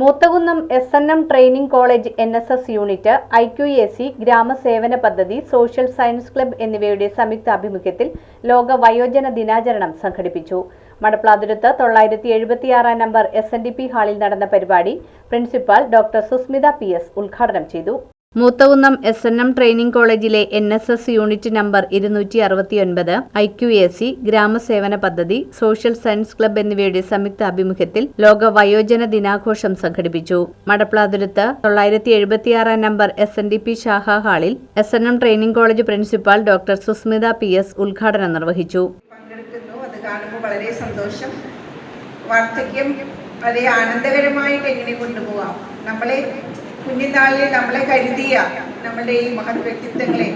Moothakunnam S N M training college N S S unit I Q A C ഗ്രാമസേവന പദ്ധതി social science club എന്നിവയുടെ സംയുക്താഭിമുഖ്യത്തിൽ ലോക വയോജന ദിനാചരണം സംഘടിപ്പിച്ചു. മടപ്ലാതുരത്ത് തൊള്ളായിരത്തി എഴുപത്തിയാറാം number S N D P ഹാളിൽ നടന്ന പരിപാടി principal doctor Susmitha P S ഉദ്ഘാടനം ചെയ്തു. Moothakunnam S N M training കോളേജിലെ N S S unit number ഇരുന്നൂറ്റി അറുപത്തിയൊൻപത് ഐ ക്യു എ സി ഗ്രാമസേവന പദ്ധതി സോഷ്യൽ സയൻസ് ക്ലബ്ബ് എന്നിവയുടെ സംയുക്ത ആഭിമുഖ്യത്തിൽ ലോക വയോജന ദിനാഘോഷം സംഘടിപ്പിച്ചു. മടപ്ലാതുരത്ത് തൊള്ളായിരത്തി എഴുപത്തിയാറാം number S N D P ശാഖ ഹാളിൽ S N M training college principal doctor Susmitha P S ഉദ്ഘാടനം നിർവഹിച്ചു. വളരെ സന്തോഷം. വാർദ്ധക്യം വളരെ ആനന്ദകരമായിട്ട് എങ്ങനെ കൊണ്ടുപോകാം നമ്മളെ കുഞ്ഞിനാളിൽ നമ്മളെ കരുതിയ നമ്മളുടെ ഈ മഹത് വ്യക്തിത്വങ്ങളെ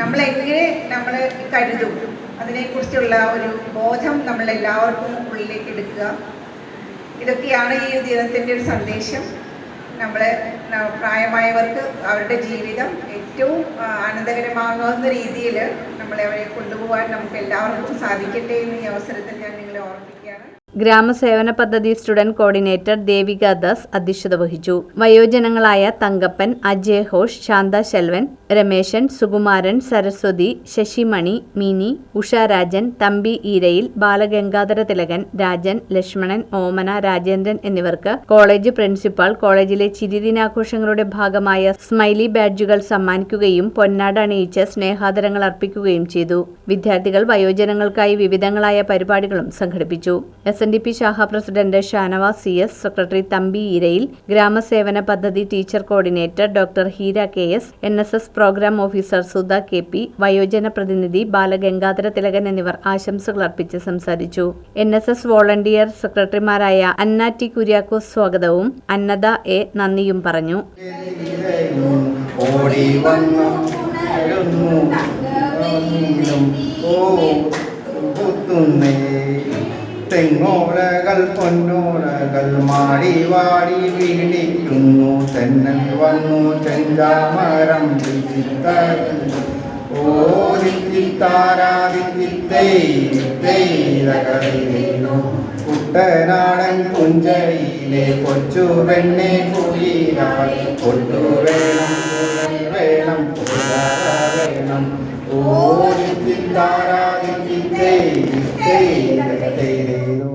നമ്മളെങ്ങനെ നമ്മൾ കരുതും? അതിനെക്കുറിച്ചുള്ള ഒരു ബോധം നമ്മളെല്ലാവർക്കും ഉള്ളിലേക്ക് എടുക്കുക. ഇതൊക്കെയാണ് ഈ ദിനത്തിന്റെ ഒരു സന്ദേശം. നമ്മൾ പ്രായമായവർക്ക് അവരുടെ ജീവിതം ഏറ്റവും ആനന്ദകരമാകുന്ന രീതിയിൽ നമ്മളെ അവരെ കൊണ്ടുപോകാൻ നമുക്ക് എല്ലാവർക്കും സാധിക്കട്ടെ എന്ന് ഈ അവസരത്തിൽ ഞാൻ നിങ്ങളെ ഓർമ്മിക്കുകയാണ് ഗ്രാമസേവന പദ്ധതി സ്റ്റുഡന്റ് കോർഡിനേറ്റർ ദേവിക ദാസ് അധ്യക്ഷത വഹിച്ചു. വയോജനങ്ങളായ തങ്കപ്പൻ അജയ് ഘോഷ് ശാന്ത ശെൽവൻ രമേശൻ സുകുമാരൻ സരസ്വതി ശശിമണി മിനി ഉഷാരാജൻ തമ്പി ഈരയിൽ ബാലഗംഗാധര തിലകൻ രാജൻ ലക്ഷ്മണൻ ഓമന രാജേന്ദ്രൻ എന്നിവർക്ക് കോളേജ് പ്രിൻസിപ്പാൾ കോളേജിലെ ചിരിദിനാഘോഷങ്ങളുടെ ഭാഗമായ സ്മൈലി ബാഡ്ജുകൾ സമ്മാനിക്കുകയും പൊന്നാട അണിയിച്ച് സ്നേഹാദരങ്ങൾ അർപ്പിക്കുകയും ചെയ്തു. വിദ്യാർത്ഥികൾ വയോജനങ്ങൾക്കായി വിവിധങ്ങളായ പരിപാടികളും സംഘടിപ്പിച്ചു. എസ്. ഡി പി ശാഖ president Shanavas C S secretary Thampi Irayil ഗ്രാമസേവന പദ്ധതി teacher coordinator doctor Heera K S N S S program officer Sudha K P വയോജന പ്രതിനിധി ബാലഗംഗാധര തിലകൻ എന്നിവർ ആശംസകൾ അർപ്പിച്ച് സംസാരിച്ചു. എൻ എസ് എസ് വോളണ്ടിയർ സെക്രട്ടറിമാരായ അന്ന ടി കുര്യാക്കോസ് സ്വാഗതവും അന്നദ എ നന്ദിയും പറഞ്ഞു. ഓ പുത്തുന്നേ. തെങ്ങോലകൾ പൊന്നോലകൾ മാടി വാടി വീണിക്കുന്നു തെന്നൽ വന്നു ചെഞ്ചാമരം കുട്ടനാടൻ പുഞ്ചയിലെ കൊച്ചു പെണ്ണെ കുയിലാൽ കൊണ്ടുവേണം ഓ താരാ